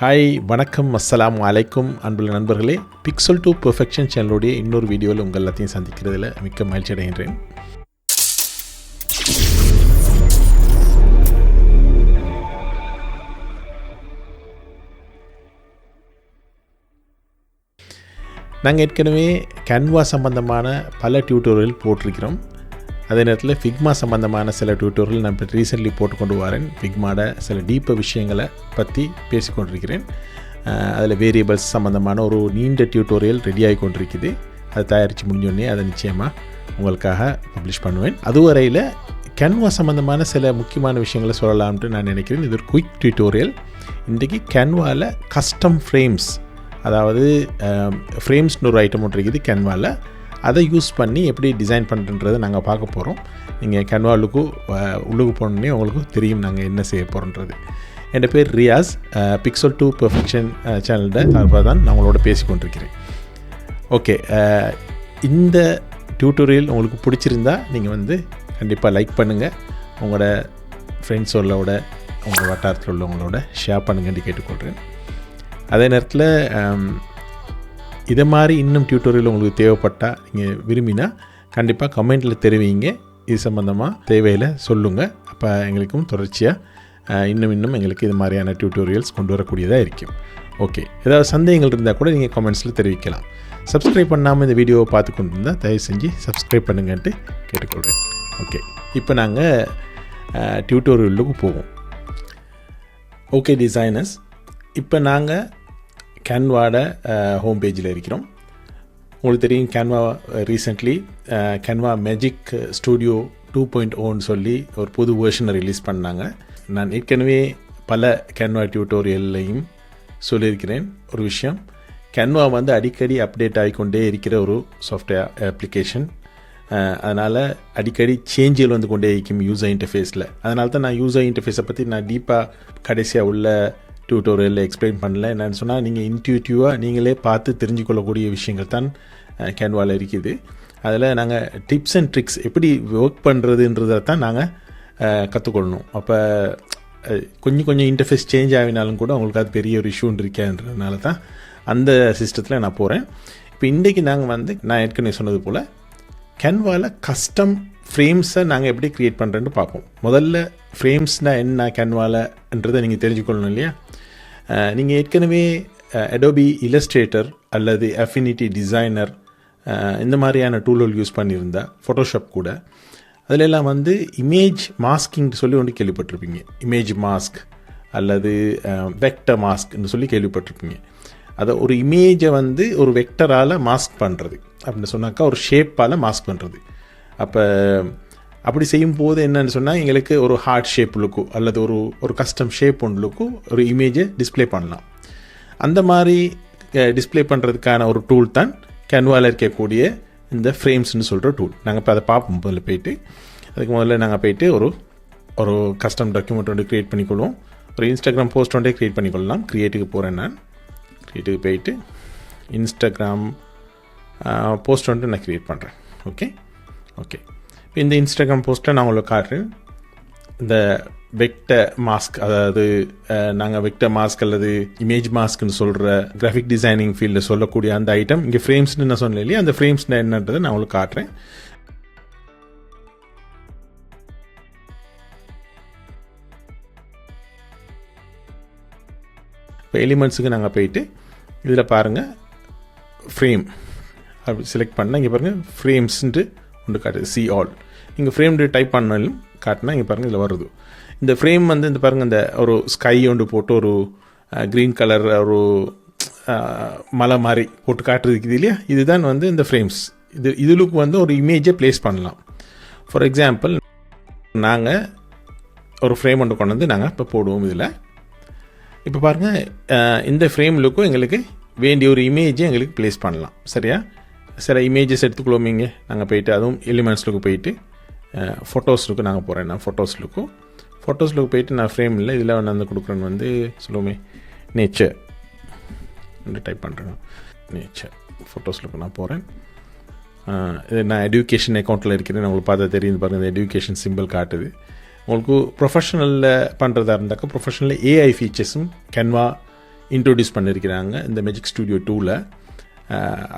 Hi வணக்கம் அஸ்லாம் அலைக்கும் அன்புள்ள நண்பர்களே. பிக்சல் டூ பெர்ஃபெக்ஷன் சேனலுடைய இன்னொரு வீடியோவில் உங்கள் எல்லாத்தையும் சந்திக்கிறதுல மிக்க மகிழ்ச்சி அடைகின்றேன். நாங்கள் ஏற்கனவே கேன்வா சம்பந்தமான பல டியூட்டோரியல் போட்டிருக்கிறோம். அதே நேரத்தில் ஃபிக்மா சம்பந்தமான சில டியூட்டோரியல் நான் இப்போ ரீசெண்ட்லி போட்டுக்கொண்டு வரேன். ஃபிக்மாட சில டீப்ப விஷயங்களை பற்றி பேசிக்கொண்டிருக்கிறேன். அதில் வேரியபிள்ஸ் சம்மந்தமான ஒரு நீண்ட டியூட்டோரியல் ரெடியாகி கொண்டிருக்குது. அது தயாரித்து முடிஞ்சோடனே அதை நிச்சயமாக உங்களுக்காக பப்ளிஷ் பண்ணுவேன். அதுவரையில் கேன்வா சம்மந்தமான சில முக்கியமான விஷயங்களை சொல்லலாம்ட்டு நான் நினைக்கிறேன். இது ஒரு குயிக் டியூட்டோரியல் இன்றைக்கி கேன்வாவில் கஸ்டம் ஃப்ரேம்ஸ் அதாவது ஃப்ரேம்ஸ்னு ஒரு ஐட்டம் ஒன்று இருக்குது கேன்வாவில் அதை யூஸ் பண்ணி எப்படி டிசைன் பண்ணுறன்றதை நாங்கள் பார்க்க போகிறோம் நீங்கள் கன்வாலுக்கு உள்ளுக்கு போனோடனே உங்களுக்கு தெரியும் நாங்கள் என்ன செய்ய போகிறோன்றது என் பேர் ரியாஸ். பிக்சல் டூ பெர்ஃபெக்ஷன் சேனல்ட சார்பாக தான் நான் உங்களோட பேசி கொண்டிருக்கிறேன். ஓகே இந்த டியூட்டோரியல் உங்களுக்கு பிடிச்சிருந்தா நீங்கள் வந்து கண்டிப்பாக லைக் பண்ணுங்கள் உங்களோட ஃப்ரெண்ட்ஸோட உங்கள் வட்டாரத்தில் உள்ளவங்களோட ஷேர் பண்ணுங்கன்னு கேட்டுக்கொள்கிறேன் அதே நேரத்தில் இதை மாதிரி இன்னும் டியூட்டோரியல் உங்களுக்கு தேவைப்பட்டால் நீங்கள் விரும்பினா கண்டிப்பாக கமெண்ட்டில் தெரிவிங்க. இது சம்மந்தமாக தேவையில் சொல்லுங்கள் அப்போ எங்களுக்கும் தொடர்ச்சியாக இன்னும் இன்னும் எங்களுக்கு இது மாதிரியான டியூட்டோரியல்ஸ் கொண்டு வரக்கூடியதாக இருக்கும். ஓகே ஏதாவது சந்தேகங்கள் இருந்தால் கூட நீங்கள் கமெண்ட்ஸில் தெரிவிக்கலாம். சப்ஸ்கிரைப் பண்ணாமல் இந்த வீடியோவை பார்த்து கொண்டு இருந்தால் தயவு செஞ்சு சப்ஸ்கிரைப் பண்ணுங்கன்ட்டு கேட்டுக்கொள்கிறேன் ஓகே இப்போ நாங்கள் டியூட்டோரியலுக்கு போவோம். ஓகே டிசைனர்ஸ் இப்போ நாங்கள் கேன்வாட ஹோம் பேஜில் இருக்கிறோம். உங்களுக்கு தெரியும் Canva recently Canva magic studio two point ஓன்னு சொல்லி ஒரு புது வேர்ஷனை ரிலீஸ் பண்ணாங்க. நான் ஏற்கனவே பல கேன்வா டியூட்டோரியல்லையும் சொல்லியிருக்கிறேன். ஒரு விஷயம் கேன்வா வந்து அடிக்கடி அப்டேட் ஆகிக்கொண்டே இருக்கிற ஒரு சாஃப்ட்வேர் அப்ளிகேஷன் அதனால் அடிக்கடி சேஞ்சில் வந்து கொண்டே இருக்கும் யூசர் இன்டர்ஃபேஸில் அதனால தான் நான் யூசர் இன்டர்ஃபேஸை பற்றி நான் டீப்பாக கடைசியாக உள்ள டியூட்டோரியலில் எக்ஸ்பிளைன் பண்ணல. என்னென்னு சொன்னால் நீங்கள் இன்ட்யூட்டிவாக நீங்களே பார்த்து தெரிஞ்சுக்கொள்ளக்கூடிய விஷயங்கள் தான் கேன்வாவில் இருக்குது. அதில் நாங்கள் டிப்ஸ் அண்ட் ட்ரிக்ஸ் எப்படி ஒர்க் பண்ணுறதுன்றதை தான் நாங்கள் கற்றுக்கொள்ளணும் அப்போ கொஞ்சம் கொஞ்சம் இன்டர்ஃபேஸ் சேஞ்ச் ஆகினாலும் கூட உங்களுக்கு அது பெரிய ஒரு இஷ்யூன்னு இருக்கேன்றதுனால தான் அந்த சிஸ்டத்தில் நான் போகிறேன் இப்போ இன்றைக்கி நாங்கள் வந்து நான் ஏற்கனவே சொன்னது போல் கேன்வாவில் கஸ்டம் ஃப்ரேம்ஸை நாங்கள் எப்படி க்ரியேட் பண்ணுறேன்னு பார்ப்போம். முதல்ல ஃப்ரேம்ஸ்னால் என்ன கேன்வாலன்றதை நீங்கள் தெரிஞ்சுக்கொள்ளணும் இல்லையா? நீங்கள் ஏற்கனவே அடோபி இலஸ்ட்ரேட்டர் அல்லது அஃபினிட்டி டிசைனர் இந்த மாதிரியான டூல்கள் யூஸ் பண்ணியிருந்தா ஃபோட்டோஷாப் கூட. அதில் எல்லாம் வந்து இமேஜ் மாஸ்கிங் சொல்லி ஒன்று கேள்விப்பட்டிருப்பீங்க. இமேஜ் மாஸ்க் அல்லது வெக்டர் மாஸ்க்னு சொல்லி கேள்விப்பட்டிருப்பீங்க. அதை ஒரு இமேஜை வந்து ஒரு வெக்டரால் மாஸ்க் பண்ணுறது அப்படின்னு சொன்னாக்கா ஒரு ஷேப்பால் மாஸ்க் பண்ணுறது அப்போ அப்படி செய்யும் போது என்னன்னு சொன்னால் எங்களுக்கு ஒரு ஹார்ட் ஷேப் லுக்கும் அல்லது ஒரு ஒரு கஸ்டம் ஷேப் ஒன்று லுக்கும் ஒரு இமேஜை டிஸ்பிளே பண்ணலாம். அந்த மாதிரி டிஸ்பிளே பண்ணுறதுக்கான ஒரு டூல் தான் கன்வாவில் இருக்கக்கூடிய இந்த ஃப்ரேம்ஸ்னு சொல்கிற டூல் நாங்கள் இப்போ அதை பார்ப்போம் முதல்ல போயிட்டு. அதுக்கு முதல்ல நாங்கள் போயிட்டு ஒரு ஒரு கஸ்டம் டாக்குமெண்ட் ஒன்று க்ரியேட் பண்ணிக்கொள்வோம். ஒரு இன்ஸ்டாகிராம் போஸ்ட் ஒன்றே க்ரியேட் பண்ணிக்கொள்ளலாம். க்ரியேட்டுக்கு போகிறேன் நான். க்ரியேட்டுக்கு போயிட்டு இன்ஸ்டாகிராம் போஸ்ட் வந்துட்டு நான் க்ரியேட் பண்ணுறேன் ஓகே ஓகே இந்த இன்ஸ்டாகிராம் போஸ்ட்டை நான் உங்களுக்கு காட்டுறேன். இந்த வெக்ட மாஸ்க் அதாவது நாங்கள் வெக்ட மாஸ்க் அல்லது இமேஜ் மாஸ்க்னு சொல்கிற கிராஃபிக் டிசைனிங் ஃபீல்டில் சொல்லக்கூடிய அந்த ஐட்டம் இங்கே ஃப்ரேம்ஸ்னு நான் சொன்னேன் இல்லையா? அந்த ஃப்ரேம்ஸ் என்னன்றதை நான் உங்களுக்கு காட்டுறேன். இப்போ எலிமெண்ட்ஸுக்கு நாங்கள் போயிட்டு இதில் பாருங்கள் ஃப்ரேம் அப்படி செலக்ட் பண்ணால் இங்கே பாருங்கள் ஃப்ரேம்ஸ்ன்ட்டு ஒன்று காட்டுது சி ஆல் இங்கே ஃப்ரேம் டைப் பண்ணாலும் காட்டினா இங்கே பாருங்கள் இதில் வருது. இந்த ஃப்ரேம் வந்து இந்த பாருங்கள் இந்த ஒரு ஸ்கை ஒன்று போட்டு ஒரு க்ரீன் கலர் ஒரு மலை மாதிரி போட்டு காட்டுறதுக்கு இல்லையா? இதுதான் வந்து இந்த ஃப்ரேம்ஸ் இது இதுலுக்கு வந்து ஒரு இமேஜை ப்ளேஸ் பண்ணலாம். ஃபார் எக்ஸாம்பிள் நாங்கள் ஒரு ஃப்ரேம் ஒன்று கொண்டு வந்து நாங்கள் இப்போ போடுவோம் இதில். இப்போ பாருங்கள் இந்த ஃப்ரேம் லுக்கும் எங்களுக்கு வேண்டிய ஒரு இமேஜை எங்களுக்கு ப்ளேஸ் பண்ணலாம். சரியா? சில இமேஜஸ் எடுத்துக்கொள்வோமீங்க நாங்கள் போயிட்டு அதுவும் எலிமெண்ட்ஸ்லுக்கு போயிட்டு. ஃபோட்டோஸ் லுக்கு நாங்கள் போகிறேன் நான் ஃபோட்டோஸ் லுக்கும் ஃபோட்டோஸ் லுக்கு போயிட்டு நான் ஃப்ரேம் இல்லை இதில் நான் வந்து கொடுக்குறேன்னு வந்து சொல்லுவோமே நேச்சர் டைப் பண்ணுறேன் நேச்சர் ஃபோட்டோஸ் லுக்கு நான் போகிறேன் இது நான் எஜுகேஷன் அக்கௌண்ட்டில் இருக்கிறேன். உங்களுக்கு பார்த்தா தெரியுது பாருங்கள் இந்த எஜுகேஷன் சிம்பிள் காட்டுது. உங்களுக்கு ப்ரொஃபஷனலில் பண்ணுறதா இருந்தாக்கா ப்ரொஃபஷனலில் ஏஐ ஃபீச்சர்ஸும் கென்வா இன்ட்ரொடியூஸ் பண்ணியிருக்கிறாங்க இந்த மெஜிக் ஸ்டுடியோ டூவில்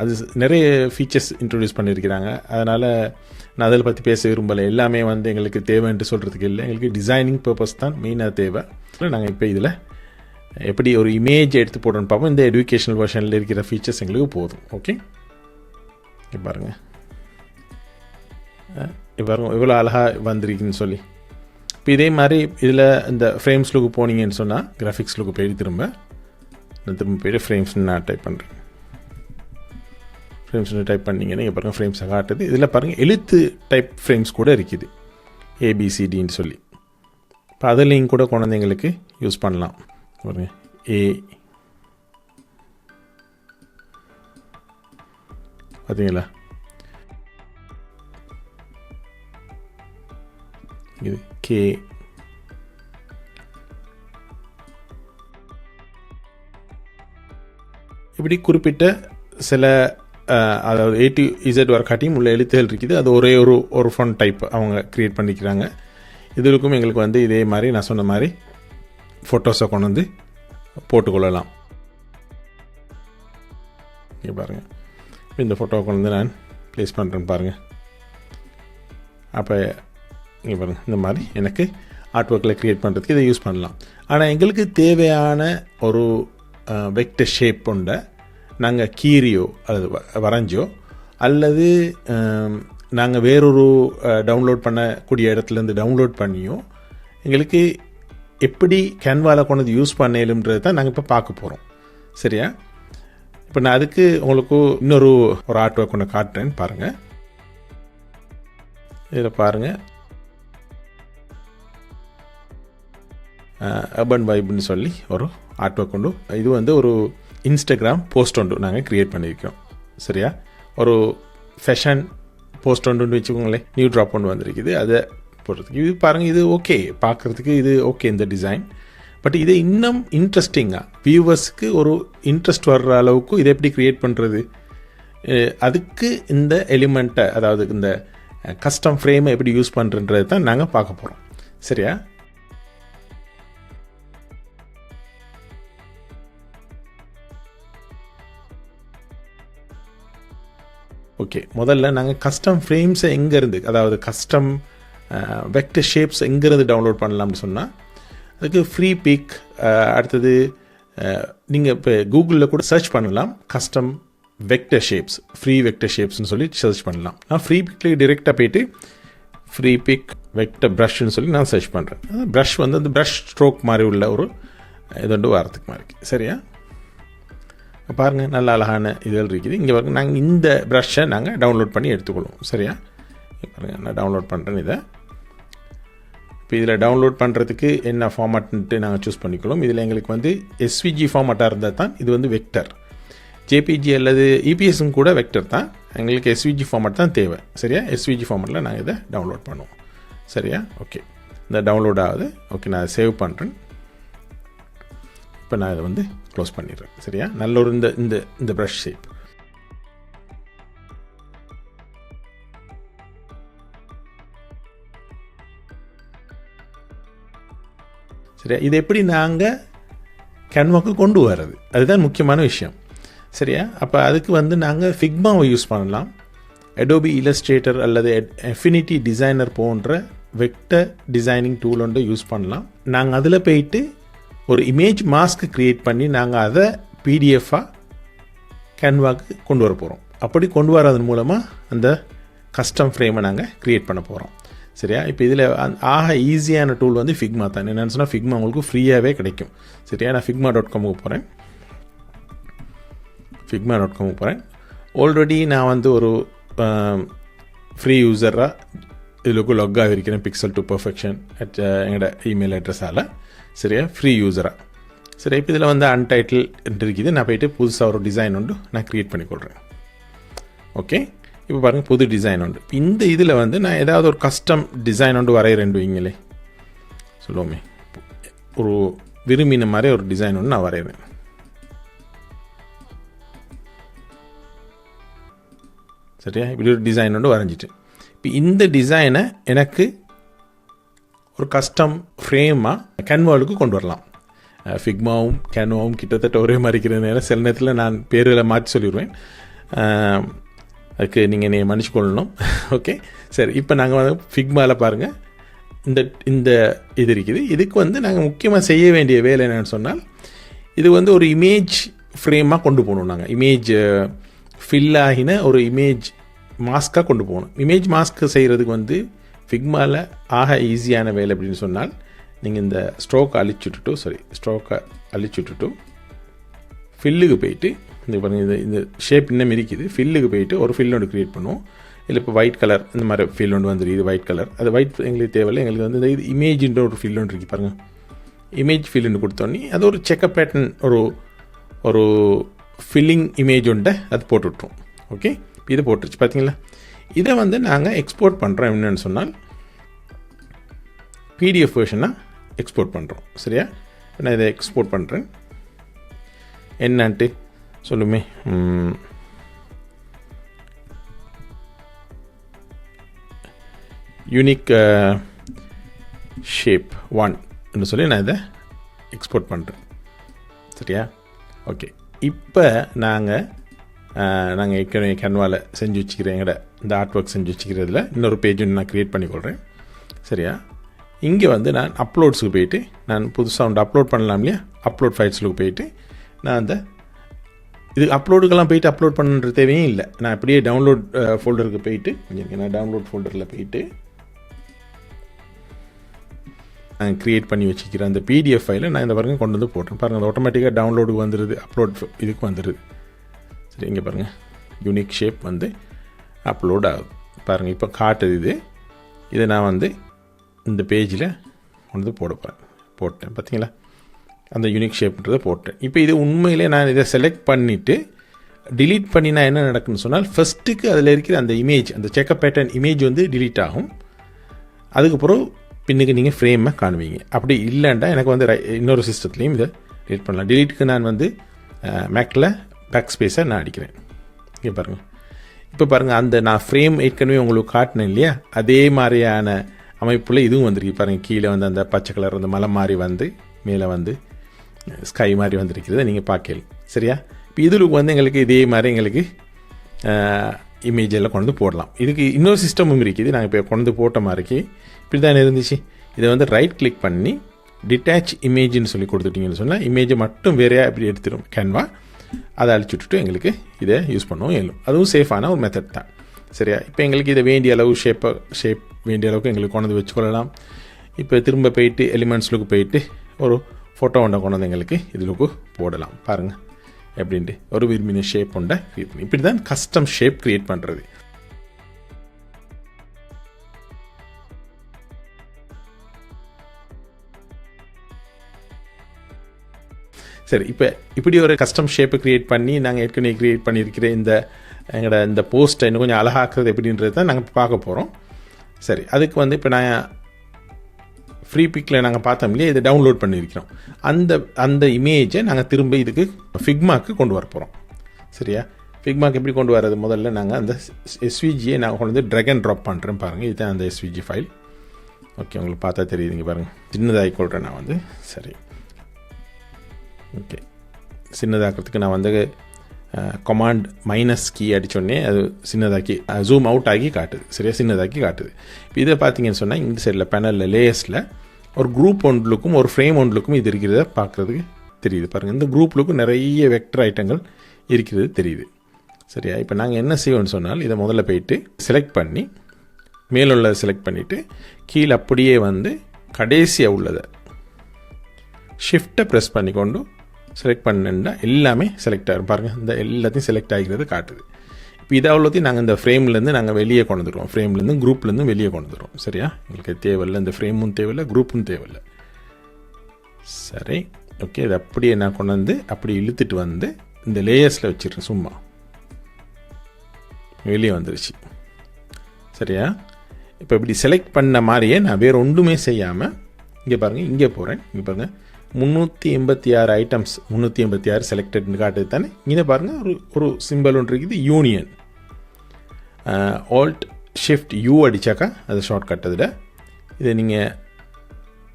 அது நிறைய ஃபீச்சர்ஸ் இன்ட்ரொடியூஸ் பண்ணியிருக்கிறாங்க அதனால் நான் அதில் பற்றி பேச விரும்பலை. எல்லாமே வந்து எங்களுக்கு தேவைன்ட்டு சொல்கிறதுக்கு இல்லை. எங்களுக்கு டிசைனிங் பர்பஸ் தான் மெயினாக தேவை. நாங்கள் இப்போ இதில் எப்படி ஒரு இமேஜ் எடுத்து போடணும்னு பார்ப்போம். இந்த எஜுகேஷனல் வெர்ஷனில் இருக்கிற ஃபீச்சர்ஸ் எங்களுக்கு போதும். ஓகே பாருங்கள் இப்போ பாருங்க. இவ்வளோ அழகாக வந்திருக்குன்னு சொல்லி. இப்போ இதே மாதிரி இதில் இந்த ஃப்ரேம்ஸ் லுக்கு போனீங்கன்னு சொன்னால் கிராஃபிக்ஸ் லுக்கு போய் திரும்ப நான் திரும்ப போய்ட்டு ஃப்ரேம்ஸ்னு நான் டைப் பண்ணுறேன் ஃப்ரேம்ஸ்னு டைப் பண்ணீங்கன்னா இங்கே பாருங்கள் ஃப்ரேம்ஸை காட்டுது. இதில் பாருங்கள் எழுத்து டைப் ஃப்ரேம்ஸ் கூட இருக்குது. ஏபிசிடின்னு சொல்லி. இப்போ அதுலேயும் கூட குழந்தைங்களுக்கு யூஸ் பண்ணலாம். பாருங்க ஏ பார்த்தீங்களா இது கே இப்படி குறிப்பிட்ட சில அதாவது எயிட்டி இசட் வரக்காட்டியும் உள்ள எழுத்துகள் இருக்குது. அது ஒரே ஒரு ஒரு ஃபோன் டைப் அவங்க க்ரியேட் பண்ணிக்கிறாங்க. இதுக்கும் எங்களுக்கு வந்து இதே மாதிரி நான் சொன்ன மாதிரி ஃபோட்டோஸை கொண்டு வந்து போட்டுக்கொள்ளலாம். இங்கே பாருங்கள் இப்போ இந்த ஃபோட்டோவை கொண்டு வந்து நான் ப்ளேஸ் பண்ணுறேன்னு பாருங்கள் அப்போ இங்கே பாருங்கள் இந்த மாதிரி எனக்கு ஆர்ட் ஒர்க்கில் க்ரியேட் பண்ணுறதுக்கு இதை யூஸ் பண்ணலாம். ஆனால் எங்களுக்கு தேவையான ஒரு வெக்டர் ஷேப் கொண்ட நாங்கள் கீரியோ அல்லது வ- வரைஞ்சோ அல்லது நாங்கள் வேறொரு டவுன்லோட் பண்ணக்கூடிய இடத்துலேருந்து டவுன்லோட் பண்ணியோ எங்களுக்கு எப்படி கேன்வாவில் கொண்டு யூஸ் பண்ணலும்ன்றது தான் நாங்கள் இப்போ பார்க்க போகிறோம் சரியா? இப்போ நான் அதுக்கு உங்களுக்கு இன்னொரு ஒரு ஆர்ட் ஒர்க் ஒன்று காட்டுறேன்னு பாருங்கள் இதில் பாருங்கள் அர்பன் வைப்னு சொல்லி ஒரு ஆர்ட் ஒர்க் உண்டு இது வந்து ஒரு இன்ஸ்டாகிராம் போஸ்ட் ஒன்று நாங்கள் க்ரியேட் பண்ணியிருக்கோம். சரியா? ஒரு ஃபேஷன் போஸ்ட் ஒன்றுன்னு வச்சுக்கோங்களேன். நியூ ட்ராப் ஒன்று வந்திருக்குது. அதை போடுறதுக்கு இது பாருங்கள் இது ஓகே பார்க்குறதுக்கு இது ஓகே இந்த டிசைன் பட் இதை இன்னும் இன்ட்ரெஸ்டிங்காக வியூவர்ஸ்க்கு ஒரு இன்ட்ரெஸ்ட் வர்ற அளவுக்கு இதை எப்படி க்ரியேட் பண்ணுறது அதுக்கு இந்த எலிமெண்ட்டை அதாவது இந்த கஸ்டம் ஃப்ரேமை எப்படி யூஸ் பண்ணுறன்றது தான் நாங்கள் பார்க்க போகிறோம் சரியா? ஓகே முதல்ல நாங்கள் கஸ்டம் ஃப்ரேம்ஸை எங்கேருந்து அதாவது கஸ்டம் வெக்டர் ஷேப்ஸ் எங்கேருந்து டவுன்லோட் பண்ணலாம்னு சொன்னால் அதுக்கு ஃப்ரீ பிக் அடுத்தது நீங்கள் இப்போ கூகுளில் கூட சர்ச் பண்ணலாம் custom vector shapes free vector ஷேப்ஸ்னு சொல்லி சர்ச் பண்ணலாம். நான் ஃப்ரீ பிக்லேயே டிரெக்டாக போயிட்டு ஃப்ரீ பிக் வெக்டர் ப்ரஷ்னு சொல்லி நான் சர்ச் பண்ணுறேன் ப்ரஷ் வந்து அந்த ப்ரஷ் ஸ்ட்ரோக் மாதிரி உள்ள ஒரு இதொண்டு வாரத்துக்கு மாதிரி சரியா? பாருங்கள் நல்ல அழகான இதழ் இருக்குது. இங்கே பாருங்கள் நாங்கள் இந்த ப்ரஷ்ஷை நாங்கள் டவுன்லோட் பண்ணி எடுத்துக்கொள்வோம். சரியா? பாருங்கள் நான் டவுன்லோட் பண்ணுறேன் இதை. இப்போ இதில் டவுன்லோட் பண்ணுறதுக்கு என்ன ஃபார்மேட்ன்ட்டு நாங்கள் சூஸ் பண்ணிக்கொள்வோம். இதில் எங்களுக்கு வந்து எஸ்விஜி ஃபார்மேட்டாக இருந்தால் தான் இது வந்து வெக்டர் ஜேபிஜி அல்லது இபிஎஸும் கூட வெக்டர் தான். எங்களுக்கு எஸ்விஜி ஃபார்மேட் தான் தேவை. சரியா? எஸ்விஜி ஃபார்மேட்டில் நாங்கள் இதை டவுன்லோட் பண்ணுவோம். சரியா? ஓகே இந்த டவுன்லோட் ஆகுது. ஓகே நான் சேவ் பண்ணுறேன் இப்போ நான் இதை வந்து க்ளோஸ் பண்ணிடுறேன். சரியா? நல்ல ஒரு இந்த இந்த இந்த ப்ரஷ் ஷேப் சரியா? இது எப்படி நாங்கள் கன்வாக்கு கொண்டு வர்றது? அதுதான் முக்கியமான விஷயம். சரியா? அப்போ அதுக்கு வந்து நாங்கள் ஃபிக்மாவை யூஸ் பண்ணலாம். அடோபி இல்லஸ்ட்ரேட்டர் அல்லது எஃபினிட்டி டிசைனர் போன்ற வெக்டர் டிசைனிங் டூல் ஒன்று யூஸ் பண்ணலாம். நாங்கள் அதில் போயிட்டு ஒரு இமேஜ் மாஸ்க் க்ரியேட் பண்ணி நாங்கள் அதை பிடிஎஃபாக கேன்வாக்கு கொண்டு வர போகிறோம் அப்படி கொண்டு வரதன் மூலமாக அந்த கஸ்டம் ஃப்ரேமை நாங்கள் க்ரியேட் பண்ண போகிறோம் சரியா? இப்போ இதில் ஆக ஈஸியான டூல் வந்து ஃபிக்மா தான். என்னென்னு சொன்னால் ஃபிக்மா உங்களுக்கு ஃப்ரீயாகவே கிடைக்கும். சரியா? நான் ஃபிக்மா டாட் காமுக்கு போகிறேன் ஃபிக்மா டாட் காமுக்கு போகிறேன் ஆல்ரெடி நான் வந்து ஒரு ஃப்ரீ யூஸராக இதுக்கு லொக் ஆகிருக்கிறேன் பிக்சல் டு பர்ஃபெக்ஷன் அட் எங்களோட இமெயில் அட்ரஸால் சரியா? ஃப்ரீ யூஸராக சரி இப்போ இதில் வந்து அன்டைட்டில் இருக்குது. நான் போயிட்டு புதுசாக ஒரு டிசைன் உண்டு நான் க்ரியேட் பண்ணி பண்ணிக்கொள்கிறேன் ஓகே இப்போ பாருங்கள் புது டிசைன் உண்டு. இந்த இதில் வந்து நான் ஏதாவது ஒரு கஸ்டம் டிசைன் உண்டு வரைகிறேன் வைங்களே சொல்லுவோமே. ஒரு விரும்பின மாதிரி ஒரு டிசைன் ஒன்று நான் வரைகிறேன் சரியா? இப்படி ஒரு டிசைன் ஒன்று வரைஞ்சிட்டு இப்போ இந்த டிசைனை எனக்கு ஒரு கஸ்டம் ஃப்ரேமாக கேன்வாலுக்கு கொண்டு வரலாம். ஃபிக்மாவும் கேனோவும் கிட்டத்தட்ட ஒரே மாதிரி இருக்கிற நேரம் சில நேரத்தில் நான் பேரில் மாற்றி சொல்லிடுவேன் அதுக்கு நீங்கள் என்னை மன்னிச்சுக்கொள்ளணும் ஓகே சரி இப்போ நாங்கள் வந்து ஃபிக்மாவில் பாருங்கள் இந்த இந்த இது இருக்குது. இதுக்கு வந்து நாங்கள் முக்கியமாக செய்ய வேண்டிய வேலை என்னென்னு சொன்னால் இது வந்து ஒரு இமேஜ் ஃப்ரேமாக கொண்டு போகணும் நாங்கள் இமேஜ் ஃபில் ஆகின ஒரு இமேஜ் மாஸ்க்காக கொண்டு போகணும். இமேஜ் மாஸ்க் செய்கிறதுக்கு வந்து ஃபிக்மாவில் ஆக ஈஸியான வேலை அப்படின்னு சொன்னால் நீங்கள் இந்த ஸ்ட்ரோக்கை அழிச்சுட்டுட்டு சாரி ஸ்ட்ரோக்கை அழிச்சுட்டுட்டு ஃபில்லுக்கு போயிட்டு இந்த பாருங்கள் இந்த இந்த ஷேப் இன்னும் இருக்குது ஃபில்லுக்கு போயிட்டு ஒரு ஃபில் ஒன்று க்ரியேட் பண்ணுவோம். இல்லை இப்போ ஒயிட் கலர் இந்த மாதிரி ஃபில் ஒன்று வந்துருக்கு ஒயிட் கலர் அது ஒயிட் எங்களுக்கு தேவையில்லை. எங்களுக்கு வந்து இந்த இது இமேஜின்ற ஒரு ஃபில் ஒன்று இருக்குது பாருங்கள் இமேஜ் ஃபில்லுன்னு கொடுத்தோன்னே அது ஒரு செக்கப் பேட்டர்ன் ஒரு ஒரு ஃபில்லிங் இமேஜ் உண்டை. அது போட்டு விட்ருவோம் ஓகே இதை போட்டுருச்சு. பார்த்தீங்களா இதை வந்து நாங்கள் எக்ஸ்போர்ட் பண்ணுறோம் என்னென்னு சொன்னால் பிடிஎஃப் வெர்ஷனாக எக்ஸ்போர்ட் பண்ணுறோம் சரியா? நான் இதை எக்ஸ்போர்ட் பண்ணுறேன் என்னன்ட்டு? சொல்லுமே. யூனிக் ஷேப் ஒன் என்று சொல்லி நான் இதை எக்ஸ்போர்ட் பண்ணுறேன் சரியா? ஓகே இப்போ நாங்கள் நாங்கள் ஏற்கனவே கன்வாவில் செஞ்சு வச்சுக்கிறேன் எங்கட இந்த ஆர்ட் ஒர்க் செஞ்சு வச்சுக்கிறதுல இன்னொரு பேஜ் நான் க்ரியேட் பண்ணிக்கொள்கிறேன் சரியா இங்கே வந்து நான் அப்லோட்ஸுக்கு போயிட்டு நான் புதுசாக ஒன்று அப்லோட் பண்ணலாம் இல்லையா அப்லோட் ஃபைல்ஸுக்கு போயிட்டு நான் அந்த இது அப்லோடுக்கெல்லாம் போயிட்டு அப்லோட் பண்ணுற தேவையும் இல்லை நான் அப்படியே டவுன்லோட் ஃபோல்டருக்கு போயிட்டு கொஞ்சம் நான் டவுன்லோட் ஃபோல்டரில் போயிட்டு நான் க்ரியேட் பண்ணி வச்சுக்கிறேன் அந்த பிடிஎஃப் ஃபைலை நான் இந்த பாருங்க கொண்டு வந்து போட்டேன் பாருங்கள் அது ஆட்டோமேட்டிக்காக டவுன்லோடுக்கு வந்துடுது அப்லோட் இதுக்கு வந்துடுது இங்கே பாருங்கள் யூனிக் ஷேப் வந்து அப்லோட் ஆகுது. பாருங்கள் இப்போ காட்டுது இது. இதை நான் வந்து இந்த பேஜில் கொண்டு வந்து போட போகிறேன் போட்டேன். பார்த்தீங்களா அந்த யூனிக் ஷேப்ன்றதை போட்டேன். இப்போ இது உண்மையிலே நான் இதை செலக்ட் பண்ணிவிட்டு டிலீட் பண்ணினா என்ன நடக்குன்னு சொன்னால் ஃபஸ்ட்டுக்கு அதில் இருக்கிற அந்த இமேஜ் அந்த செக்கப் பேட்டர்ன் இமேஜ் வந்து டிலீட் ஆகும். அதுக்கப்புறம் பின்னுக்கு நீங்கள் ஃப்ரேமை காணுவீங்க. அப்படி இல்லைண்டா எனக்கு வந்து ரை- இன்னொரு சிஸ்டத்துலேயும் இதை டிலீட் பண்ணலாம். டிலீட்டுக்கு நான் வந்து மேக்கில் பேக் ஸ்பேஸை நான் அடிக்கிறேன். இங்கே பாருங்கள் இப்போ பாருங்கள் அந்த நான் ஃப்ரேம் ஏற்கனவே உங்களுக்கு காட்டினேன் இல்லையா? அதே மாதிரியான அமைப்பில் இதுவும் வந்திருக்கு. பாருங்கள் கீழே வந்து அந்த பச்சை கலர் அந்த மலை மாதிரி வந்து மேலே வந்து ஸ்கை மாதிரி வந்திருக்கிறத நீங்கள் பார்க்கல. சரியா? இப்போ இதில் வந்து எங்களுக்கு இதே மாதிரி எங்களுக்கு இமேஜ் எல்லாம் கொண்டு வந்து போடலாம். இதுக்கு இன்னொரு சிஸ்டமும் இருக்குது. நாங்கள் இப்போ கொண்டு வந்து போட்ட மாதிரிக்கு இப்படி தான் இருந்துச்சு. இதை வந்து ரைட் கிளிக் பண்ணி டிட்டாச் இமேஜ்னு சொல்லி கொடுத்துட்டிங்கன்னு சொன்னால் இமேஜை மட்டும் வேறையாக இப்படி எடுத்துடும் கேன்வா அதை அழிச்சு விட்டுட்டு எங்களுக்கு இதை யூஸ் பண்ணவும் இயலும் அதுவும் சேஃபான ஒரு மெத்தட் தான். சரியா? இப்போ எங்களுக்கு இதை வேண்டிய அளவு ஷேப்பை ஷேப் வேண்டிய அளவுக்கு எங்களுக்கு கொண்டு வந்து வச்சுக்கொள்ளலாம். இப்போ திரும்ப போயிட்டு எலிமெண்ட்ஸ்லுக்கு போயிட்டு ஒரு ஃபோட்டோ ஒன்றை கொண்டு வந்து எங்களுக்கு இதுலுக்கு போடலாம். பாருங்கள் எப்படின்ட்டு. ஒரு விரும்பின ஷேப் ஒன்றை க்ரியேட் பண்ணி. இப்படி தான் கஸ்டம் ஷேப் க்ரியேட் பண்ணுறது சரி இப்போ இப்படி ஒரு கஸ்டம் ஷேப்பை க்ரியேட் பண்ணி நாங்கள் ஏற்கனவே க்ரியேட் பண்ணியிருக்கிற இந்த எங்களோட இந்த போஸ்ட்டை இன்னும் கொஞ்சம் அழகாக்குறது எப்படின்றது தான் நாங்கள் பார்க்க போகிறோம் சரி அதுக்கு வந்து இப்போ நான் ஃப்ரீ பிக்கில் நாங்கள் பார்த்தோம் இல்லையா இதை டவுன்லோட் பண்ணியிருக்கிறோம். அந்த அந்த இமேஜை நாங்கள் திரும்ப இதுக்கு ஃபிக்மாக்கு கொண்டு வர போகிறோம் சரியா? ஃபிக்மாக்கு எப்படி கொண்டு வர்றது? முதல்ல நாங்கள் அந்த எஸ்விஜியை நாங்கள் கொண்டு வந்து ட்ராக் அண்ட் ட்ராப் பண்ணுறேன் பாருங்கள் இதுதான் அந்த எஸ்விஜி ஃபைல் ஓகே உங்களுக்கு பார்த்தா தெரியுதுங்க பாருங்கள் சின்னதாகி கொள்கிறேன் நான் வந்து. சரி. ஓகே. சின்னதாக்கிறதுக்கு நான் வந்து கமாண்ட் மைனஸ் கீ அடித்தோடனே அது சின்னதாக்கி ஜூம் அவுட் ஆகி காட்டுது. சரியா? சின்னதாக்கி காட்டுது. இப்போ இதை பார்த்தீங்கன்னு சொன்னால் இந்த சைடில் பேனலில் லேயர்ஸில் ஒரு குரூப் ஒன்றுக்கும் ஒரு ஃப்ரேம் ஒன்றுக்கும் இது இருக்கிறத பார்க்குறதுக்கு தெரியுது. பாருங்கள் இந்த குரூப்லுக்கும் நிறைய வெக்டர் ஐட்டங்கள் இருக்கிறது தெரியுது. சரியா? இப்போ நாங்கள் என்ன செய்வோம்னு சொன்னால் இதை முதல்ல போயிட்டு செலக்ட் பண்ணி மேலுள்ளதை செலக்ட் பண்ணிவிட்டு கீழே அப்படியே வந்து கடைசியாக உள்ளதை ஷிஃப்ட்டை ப்ரெஸ் பண்ணிக்கொண்டு செலக்ட் பண்ணா எல்லாமே செலக்ட் ஆகிடும் பாருங்கள் இந்த எல்லாத்தையும் செலக்ட் ஆகிறது காட்டுது. இப்போ இதை அவ்வளோத்தையும் நாங்கள் இந்த ஃப்ரேம்லேருந்து நாங்கள் வெளியே கொண்டு வந்துடுவோம் ஃப்ரேம்லேருந்து குரூப்லேருந்து வெளியே கொண்டு வந்துடுவோம் சரியா? எங்களுக்கு தேவையில்லை. இந்த ஃப்ரேமும் தேவையில்லை குரூப்பும் தேவையில்லை. சரி ஓகே இது அப்படியே நான் கொண்டு வந்து அப்படி இழுத்துட்டு வந்து இந்த லேயர்ஸில் வச்சிடுறேன் சும்மா. வெளியே வந்துருச்சு. சரியா? இப்போ இப்படி செலக்ட் பண்ண மாதிரியே நான் வேறு ஒன்றுமே செய்யாமல் இங்கே பாருங்கள் இங்கே போகிறேன் இங்கே பாருங்கள் முந்நூற்றி எண்பத்தி ஆறு ஐட்டம்ஸ் முந்நூற்றி எண்பத்தி ஆறு செலக்டட்னு காட்டுது தானே? இங்கே பாருங்கள் ஒரு ஒரு சிம்பிள் ஒன்று இருக்குது யூனியன் ஆல்ட் ஷிஃப்ட் யூ அடித்தாக்கா அது ஷார்ட்கட் அதில் இதை நீங்கள்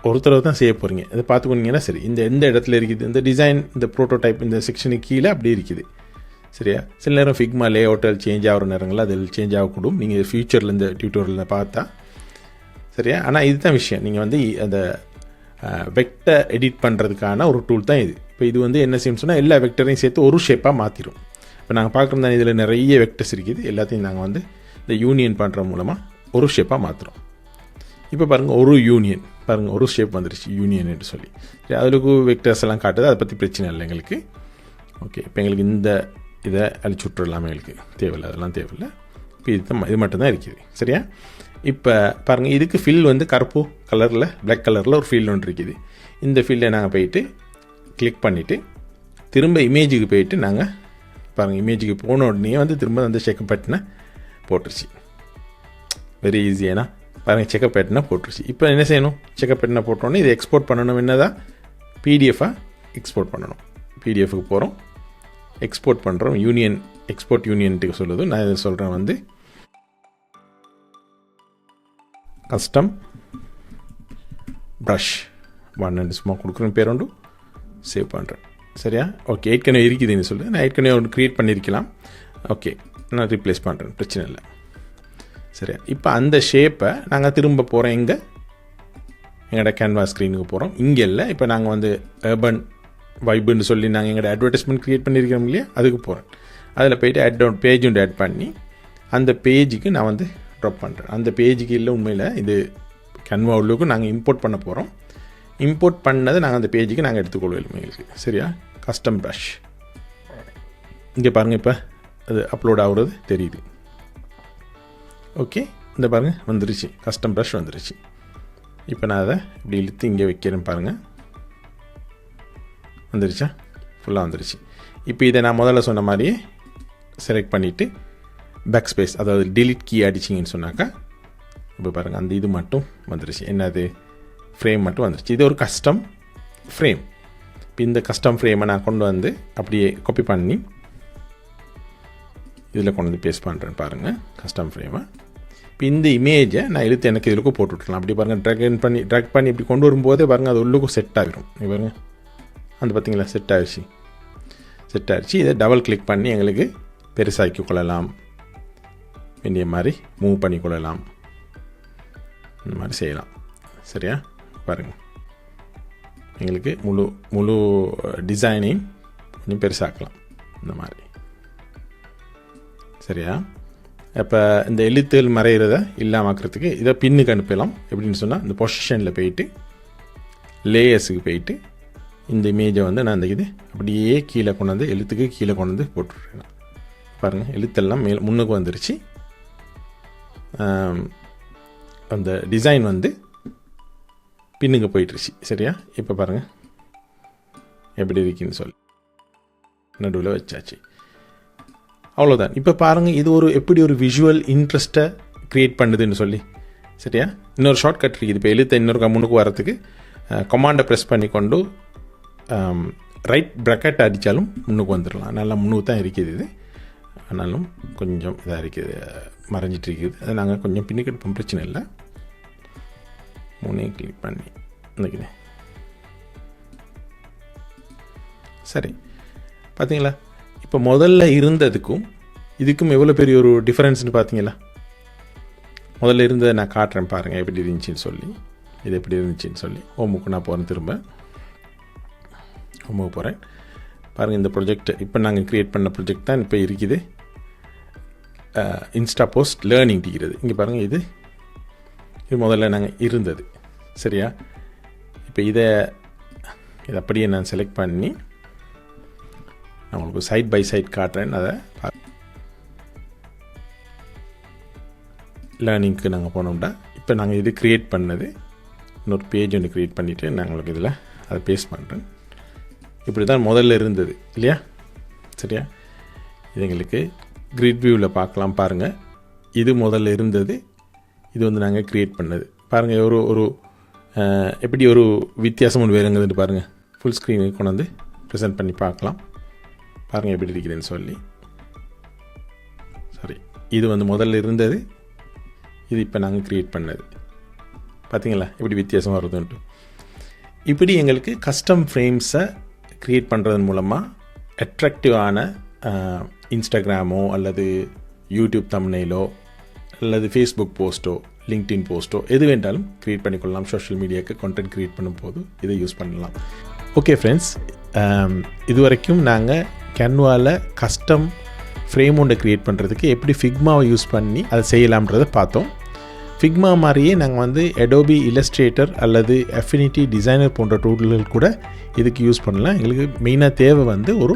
ஒரு தடவை தான் செய்ய போகிறீங்க இதை பார்த்துக்கொண்டீங்கன்னா சரி. இந்த எந்த இடத்துல இருக்குது? இந்த டிசைன் இந்த ப்ரோட்டோடைப் இந்த செக்ஷனுக்கு கீழே அப்படி இருக்குது. சரியா? சில நேரம் ஃபிக்மா லே அவுட்டில் சேஞ்ச் ஆகிற நேரங்கள் அதில் சேஞ்ச் ஆகக்கூடும். நீங்கள் ஃப்யூச்சரில் இந்த டியூட்டோரியலில் பார்த்தா. சரியா? ஆனால் இதுதான் விஷயம். நீங்கள் வந்து அந்த வெக்டர் எடிட் பண்ணுறதுக்கான ஒரு டூல் தான் இது. இப்போ இது வந்து என்ன செய்யும் சொன்னால் எல்லா வெக்டரையும் சேர்த்து ஒரு ஷேப்பாக மாற்றிடும் இப்போ நாங்கள் பார்க்குறோம் தான் இதில் நிறைய வெக்டர்ஸ் இருக்குது. எல்லாத்தையும் நாங்கள் வந்து இந்த யூனியன் பண்ணுற மூலமாக ஒரு ஷேப்பாக மாற்றுறோம் இப்போ பாருங்கள் ஒரு யூனியன் பாருங்கள் ஒரு ஷேப் வந்துருச்சு யூனியன் என்று சொல்லி. சரி அதுக்கு வெக்டர்ஸ் எல்லாம் காட்டுது அதை பற்றி பிரச்சனை இல்லை எங்களுக்கு. ஓகே இப்போ எங்களுக்கு இந்த இதை அழிச்சு விட்டுறலாம் எங்களுக்கு? தேவையில்லை அதெல்லாம் தேவையில்லை. இப்போ இது இது மட்டும்தான் இருக்குது. சரியா? இப்போ பாருங்கள் இதுக்கு ஃபில் வந்து கருப்பு கலரில் பிளாக் கலரில் ஒரு ஃபீல்டு ஒன்று இருக்குது. இந்த ஃபீல்டை நாங்கள் போயிட்டு கிளிக் பண்ணிவிட்டு திரும்ப இமேஜுக்கு போயிட்டு நாங்கள் பாருங்கள் இமேஜுக்கு போன உடனே வந்து திரும்ப அந்த செக்கப் பட்டினை போட்டுருச்சு. வெரி ஈஸியானா பாருங்கள் செக்கப் பட்டினை போட்டுருச்சு. இப்போ என்ன செய்யணும்? செக்கப் பட்டினை போட்டோன்னே இதை எக்ஸ்போர்ட் பண்ணணும். என்னதான் பிடிஎஃபாக எக்ஸ்போர்ட் பண்ணணும். பிடிஎஃப்க்கு போகிறோம் எக்ஸ்போர்ட் பண்ணுறோம் யூனியன் எக்ஸ்போர்ட் யூனியன்ட்டுக்கு சொல்லுது. நான் இதை சொல்கிறேன் வந்து கஸ்டம் ப்ரஷ் ஒன் அண்ட் சும்மா கொடுக்குறேன் பேர் உண்டு சேவ் பண்ணுறேன் சரியா ஓகே ஏற்கனவே இருக்குதுன்னு சொல்லி நான் ஏற்கனவே ஒன்று க்ரியேட் பண்ணியிருக்கலாம் ஓகே நான் ரீப்ளேஸ் பண்ணுறேன் பிரச்சனை இல்லை. சரியா? இப்போ அந்த ஷேப்பை நாங்கள் திரும்ப போகிறோம் எங்கே? எங்களோட கேன்வாஸ் ஸ்க்ரீனுக்கு போகிறோம் இங்கே இல்லை. இப்போ நாங்கள் வந்து ஏர்பன் வைப்புன்னு சொல்லி நாங்கள் எங்களோட அட்வர்டைஸ்மெண்ட் க்ரியேட் பண்ணியிருக்கோம் இல்லையா? அதுக்கு போகிறேன் அதில் போயிட்டு அட் டவுன் பேஜ் ஒன்று ஆட் பண்ணி அந்த பேஜுக்கு நான் வந்து ட்ராப் பண்ணுறேன் அந்த பேஜுக்கு இல்லை உண்மையில் இது கன்வா உள்ளுக்கு நாங்கள் இம்போர்ட் பண்ண போகிறோம் இம்போர்ட் பண்ணதை நாங்கள் அந்த பேஜுக்கு நாங்கள் எடுத்துக்கொள்வோம் எங்களுக்கு சரியா? கஸ்டம் ப்ரஷ் இங்கே பாருங்கள் இப்போ அது அப்லோட் ஆகுறது தெரியுது. ஓகே இந்த பாருங்கள் வந்துருச்சு. கஸ்டம் ப்ரஷ் வந்துருச்சு. இப்போ நான் அதை இப்படி இழுத்து இங்கே வைக்கிறேன் பாருங்கள் வந்துருச்சா? ஃபுல்லாக வந்துருச்சு. இப்போ இதை நான் முதல்ல சொன்ன மாதிரியே செலக்ட் பண்ணிவிட்டு பேக் ஸ்பேஸ் அதாவது டிலீட் கீ அடிச்சிங்கன்னு சொன்னாக்கா இப்போ பாருங்கள் அந்த இது மட்டும் வந்துருச்சு. என்னது? ஃப்ரேம் மட்டும் வந்துருச்சு. இது ஒரு கஸ்டம் ஃப்ரேம் இப்போ இந்த கஸ்டம் ஃப்ரேமை நான் கொண்டு வந்து அப்படியே காப்பி பண்ணி இதில் கொண்டு வந்து பேஸ்ட் பண்ணுறேன் பாருங்கள் கஸ்டம் ஃப்ரேமை இப்போ இந்த இமேஜை நான் இழுத்து எனக்கு இதுக்கும் போட்டு விட்டுலாம் அப்படி பாருங்கள் ட்ரக் பண்ணி ட்ரக் பண்ணி இப்படி கொண்டு வரும்போதே பாருங்கள் அது உள்ளுக்கும் செட் ஆகிரும் நீ பாருங்கள் அந்த பார்த்தீங்களா செட் ஆகிடுச்சு செட் ஆகிடுச்சு இதை டபுள் கிளிக் பண்ணி எங்களுக்கு பெருசாக்கி கொள்ளலாம். வேண்டிய மாதிரி மூவ் பண்ணி கொள்ளலாம். இந்த மாதிரி செய்யலாம். சரியா? பாருங்கள் எங்களுக்கு முழு முழு டிசைனையும் கொஞ்சம் பெருசாக்கலாம். இந்த மாதிரி. சரியா? இப்போ இந்த எழுத்துகள் மறைகிறத இல்லாமக்கிறதுக்கு இதை பின்னுக்கு அனுப்பலாம். எப்படின்னு சொன்னால் இந்த பொசிஷனில் போயிட்டு லேயர்ஸுக்கு போயிட்டு இந்த இமேஜை வந்து நான் இந்த இது அப்படியே கீழே கொண்டு வந்து எழுத்துக்கு கீழே கொண்டு வந்து போட்டுருக்கேன் பாருங்கள் எழுத்தெல்லாம் மேல் முன்னுக்கு வந்துருச்சு. அந்த டிசைன் வந்து பின்னுக்கு போயிட்டுருச்சு. சரியா? இப்போ பாருங்கள் எப்படி இருக்குன்னு சொல்லி. நடுவில் வச்சாச்சு. அவ்வளோதான் இப்போ பாருங்கள் இது ஒரு எப்படி ஒரு விஷுவல் இன்ட்ரெஸ்ட்டை க்ரியேட் பண்ணுதுன்னு சொல்லி. சரியா? இன்னொரு ஷார்ட் கட் இருக்குது இப்போ எழுத்த இன்னொரு கம்முனுக்கு வரத்துக்கு கொமாண்டை ப்ரெஸ் பண்ணி கொண்டு ரைட் ப்ரக்கெட் அடித்தாலும் முன்னுக்கு வந்துடலாம். நல்லா முன்னுக்கு தான் இருக்குது இது. ஆனாலும் கொஞ்சம் இதாக இருக்குது மறைஞ்சிட்டு இருக்குது அதை நாங்கள் கொஞ்சம் பின்னுக்கு எடுப்போம் பிரச்சனை இல்லை. மூணையும் கிளிக் பண்ணி நினைக்கிறேன் சரி. பார்த்தீங்களா இப்போ முதல்ல இருந்ததுக்கும் இதுக்கும் எவ்வளோ பெரிய ஒரு டிஃப்ரென்ஸ்னு பார்த்தீங்களா முதல்ல இருந்ததை நான் காட்டுறேன் பாருங்கள் எப்படி இருந்துச்சின்னு சொல்லி. இது எப்படி இருந்துச்சுன்னு சொல்லி. ஹோமுக்கு நான் போகிறேன் திரும்ப. ஹோமுக்கு போகிறேன் பாருங்கள் இந்த ப்ரொஜெக்ட் இப்போ நாங்கள் க்ரியேட் பண்ண ப்ரொஜெக்ட் தான் இப்போ இருக்குது. இன்ஸ்டா போஸ்ட் லேர்னிங் டிகிறது இங்கே பாருங்கள் இது இது முதல்ல நாங்கள் இருந்தது. சரியா? இப்போ இதை இதை அப்படியே நான் செலக்ட் பண்ணி நான் உங்களுக்கு சைட் பை சைட் காட்டுறேன். அதை லேர்னிங்க்கு நாங்கள் போனோம்னா இப்போ நாங்கள் இது க்ரியேட் பண்ணது. இன்னொரு பேஜ் ஒன்று க்ரியேட் பண்ணிவிட்டு நான் உங்களுக்கு இதில் அதை பேஸ்ட் பண்ணுறேன் இப்படி தான் முதல்ல இருந்தது. இல்லையா? சரியா? இது எங்களுக்கு கிரிட் வியூவில் பார்க்கலாம் பாருங்கள் இது முதல்ல இருந்தது. இது வந்து நாங்கள் க்ரியேட் பண்ணது. பாருங்கள் ஒரு ஒரு எப்படி ஒரு வித்தியாசம் ஒன்று வேறுங்கிறது பாருங்கள் ஃபுல் ஸ்க்ரீனுக்கு கொண்டு வந்து ப்ரெசென்ட் பண்ணி பார்க்கலாம். பாருங்கள் எப்படி இருக்குதுன்னு சொல்லி. சாரி இது வந்து முதல்ல இருந்தது. இது இப்போ நாங்கள் க்ரியேட் பண்ணது. பார்த்தீங்களா எப்படி வித்தியாசம் வருதுன்ட்டு. இப்படி எங்களுக்கு கஸ்டம் ஃப்ரேம்ஸை க்ரியேட் பண்ணுறதன் மூலமாக அட்ராக்டிவான இன்ஸ்டாகிராமோ அல்லது யூடியூப் தம்னைலோ அல்லது ஃபேஸ்புக் போஸ்ட்டோ லிங்க்டின் போஸ்ட்டோ எது வேண்டாலும் க்ரியேட் பண்ணிக்கொள்ளலாம். சோஷியல் மீடியாவுக்கு கண்டென்ட் க்ரியேட் பண்ணும்போது இதை யூஸ் பண்ணலாம். ஓகே ஃப்ரெண்ட்ஸ் இது வரைக்கும் நாங்கள் கேன்வாவில் கஸ்டம் ஃப்ரேம் ஒன்று க்ரியேட் பண்ணுறதுக்கு எப்படி ஃபிக்மாவை யூஸ் பண்ணி அதை செய்யலாம்ன்றதை பார்த்தோம். ஃபிக்மா மாதிரியே நாங்கள் வந்து எடோபி இலஸ்ட்ரேட்டர் அல்லது அஃபினிட்டி டிசைனர் போன்ற டூல்கள் கூட இதுக்கு யூஸ் பண்ணலாம். எங்களுக்கு மெயினாக தேவை வந்து ஒரு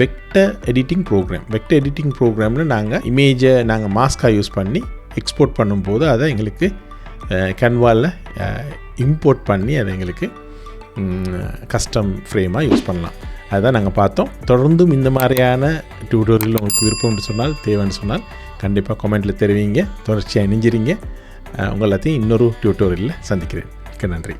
vector editing program vector editing ப்ரோக்ராமில் நாங்கள் இமேஜை நாங்கள் மாஸ்காக யூஸ் பண்ணி எக்ஸ்போர்ட் பண்ணும்போது அதை எங்களுக்கு கன்வாலில் இம்போர்ட் பண்ணி அதை எங்களுக்கு கஸ்டம் ஃப்ரேமாக யூஸ் பண்ணலாம். அதுதான் நாங்கள் பார்த்தோம். தொடர்ந்தும் இந்த மாதிரியான டியூட்டோரியல் உங்களுக்கு விருப்பம்னு சொன்னால் தேவைன்னு சொன்னால் கண்டிப்பாக கமெண்ட்டில் தெரிவிங்க. தொடர்ச்சியாக இணைஞ்சிரிங்க. உங்கள் எல்லாத்தையும் இன்னொரு டியூட்டோரியலில் சந்திக்கிறேன். மிக்க நன்றி.